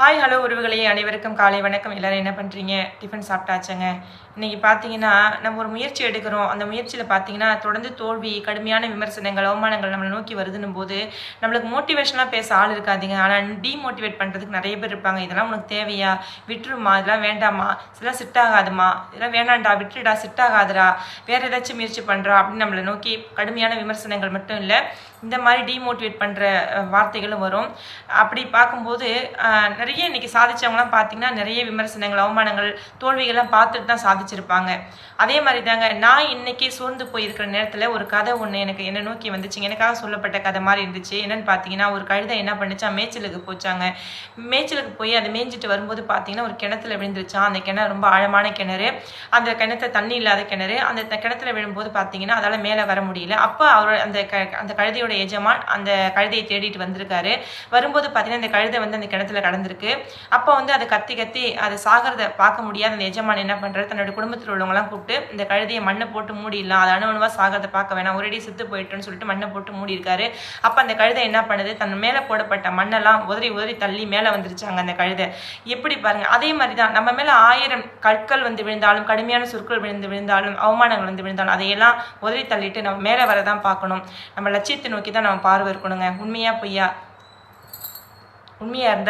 Hi hello உறவுகளே. அனைவருக்கும் காலை வணக்கம். எல்லாரும் என்ன பண்ணுறீங்க டிஃபன் சாப்பிட்டாச்சுங்க. இன்றைக்கி பார்த்தீங்கன்னா நம்ம ஒரு முயற்சி எடுக்கிறோம். அந்த முயற்சியில் பார்த்தீங்கன்னா தொடர்ந்து தோல்வி கடுமையான விமர்சனங்கள் அவமானங்கள் நம்மளை நோக்கி வருதுன்னும் போது நம்மளுக்கு மோட்டிவேஷனாக பேச ஆள் இருக்காதீங்க. ஆனால் டீமோட்டிவேட் பண்ணுறதுக்கு நிறைய பேர் இருப்பாங்க. இதெல்லாம் உனக்கு தேவையா? விட்டுருமா? இதெல்லாம் வேண்டாமா? இதெல்லாம் செட் ஆகாதுமா? இதெல்லாம் வேணாண்டா? விட்டுடா செட் ஆகாதுடா. வேறு ஏதாச்சும் முயற்சி பண்ணுறா அப்படின்னு நம்மளை நோக்கி கடுமையான விமர்சனங்கள் மட்டும் இல்லை இந்த மாதிரி டீமோட்டிவேட் பண்ணுற வார்த்தைகளும் வரும். அப்படி பார்க்கும்போது நிறைய நிறைய இன்றைக்கி சாதித்தவங்களாம் பார்த்தீங்கன்னா நிறைய விமர்சனங்கள் அவமானங்கள் தோல்விகள்லாம் பார்த்துட்டு தான் சாதிச்சிருப்பாங்க. அதே மாதிரி தாங்க நான் இன்றைக்கி சோர்ந்து போயிருக்கிற நேரத்தில் ஒரு கதை ஒன்று எனக்கு என்ன நோக்கி வந்துச்சுங்க. எனக்காக சொல்லப்பட்ட கதை மாதிரி இருந்துச்சு. என்னென்னு பார்த்தீங்கன்னா ஒரு கழுதை என்ன பண்ணுச்சா மேய்ச்சலுக்கு போச்சாங்க. மேய்ச்சலுக்கு போய் அதை மேய்ஞ்சிட்டு வரும்போது பார்த்தீங்கன்னா ஒரு கிணத்துல விழுந்துருச்சான் அந்த கிணறு ரொம்ப ஆழமான கிணறு. அந்த கிணத்துல தண்ணி இல்லாத கிணறு. அந்த கிணத்துல விழும்போது பார்த்தீங்கன்னா அதால் மேலே வர முடியல. அப்போ அவர் அந்த க அந்த கழுதையோட எஜமான் அந்த கழுதையை தேடிட்டு வந்திருக்காரு. வரும்போது பார்த்தீங்கன்னா அந்த கழுதை வந்து அந்த கிணத்துல கடந்திருக்கு. அப்போ வந்து அதை கத்தி கத்தி அதை சாகிறத பார்க்க முடியாத. அந்த எஜமான் என்ன பண்ணுறது தன்னோட குடும்பத்தில் உள்ளவங்கலாம் கூப்பிட்டு இந்த கழுதையை மண்ணை போட்டு மூடிடலாம். அது அணு சாகிறத பார்க்க வேணாம். ஒரேடி செத்து போயிட்டுன்னு சொல்லிட்டு மண்ணை போட்டு மூடி இருக்காரு அப்போ அந்த கழுதை என்ன பண்ணுது? தன் மேலே போடப்பட்ட மண்ணெல்லாம் உதறி உதறி தள்ளி மேலே வந்துருச்சாங்க அந்த கழுதை. எப்படி பாருங்க? அதே மாதிரி தான் நம்ம மேலே ஆயிரம் கற்கள் வந்து விழுந்தாலும் கடுமையான சொற்கள் விழுந்து விழுந்தாலும் அவமானங்கள் வந்து விழுந்தாலும் அதையெல்லாம் உதறி தள்ளிட்டு நம்ம மேலே வரதான் பார்க்கணும். நம்ம லட்சியத்தை நோக்கி தான் நம்ம பார்வை இருக்கணுங்க. உண்மையா பொய்யா? உண்மையா இருந்தா